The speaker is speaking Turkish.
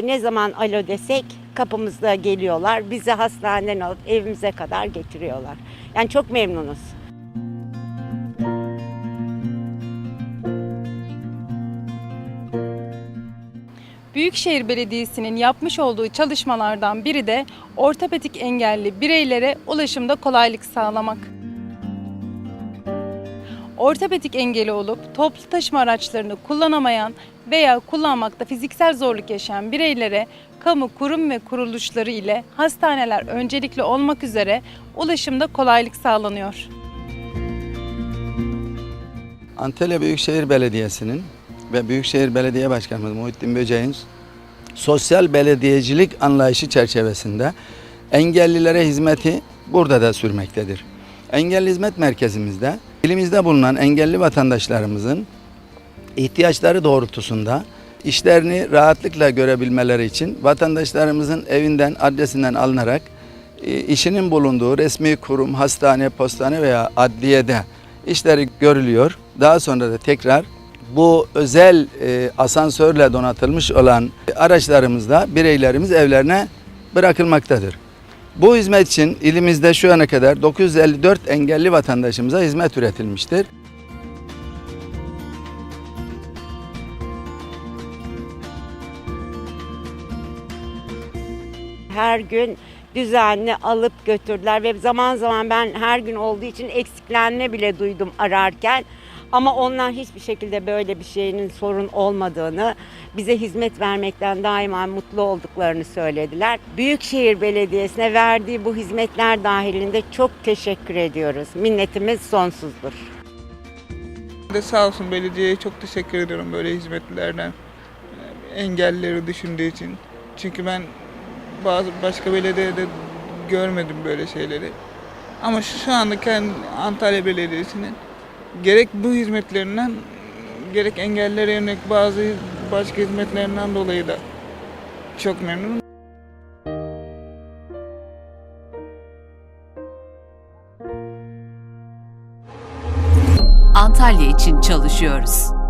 Ne zaman alo desek kapımızda geliyorlar. Bizi hastaneden alıp evimize kadar getiriyorlar. Yani çok memnunuz. Büyükşehir Belediyesi'nin yapmış olduğu çalışmalardan biri de ortopedik engelli bireylere ulaşımda kolaylık sağlamak. Ortopedik engeli olup toplu taşıma araçlarını kullanamayan veya kullanmakta fiziksel zorluk yaşayan bireylere kamu kurum ve kuruluşları ile hastaneler öncelikli olmak üzere ulaşımda kolaylık sağlanıyor. Antalya Büyükşehir Belediyesi'nin ve Büyükşehir Belediye Başkanımız Muhittin Böceğin sosyal belediyecilik anlayışı çerçevesinde engellilere hizmeti burada da sürmektedir. Engelli Hizmet Merkezimizde ilimizde bulunan engelli vatandaşlarımızın ihtiyaçları doğrultusunda işlerini rahatlıkla görebilmeleri için vatandaşlarımızın evinden, adresinden alınarak e, işinin bulunduğu resmi kurum, hastane, postane veya adliyede işleri görülüyor. Daha sonra da tekrar bu özel e, asansörle donatılmış olan araçlarımızda bireylerimiz evlerine bırakılmaktadır. Bu hizmet için ilimizde şu ana kadar 954 engelli vatandaşımıza hizmet üretilmiştir. Her gün düzenli alıp götürdüler ve zaman zaman ben her gün olduğu için eksiklenme bile duydum ararken. Ama onlar hiçbir şekilde böyle bir şeyin sorun olmadığını, bize hizmet vermekten daima mutlu olduklarını söylediler. Büyükşehir Belediyesi'ne verdiği bu hizmetler dahilinde çok teşekkür ediyoruz. Minnetimiz sonsuzdur. de sağ olsun belediyeye çok teşekkür ediyorum böyle hizmetlerden. Ee, Engellileri düşündüğü için. Çünkü ben bazı başka belediyede görmedim böyle şeyleri. Ama şu, şu anda kendi Antalya Belediyesi'nin gerek bu hizmetlerinden gerek engellilere yönelik bazı başka hizmetlerinden dolayı da çok memnunum. Antalya için çalışıyoruz.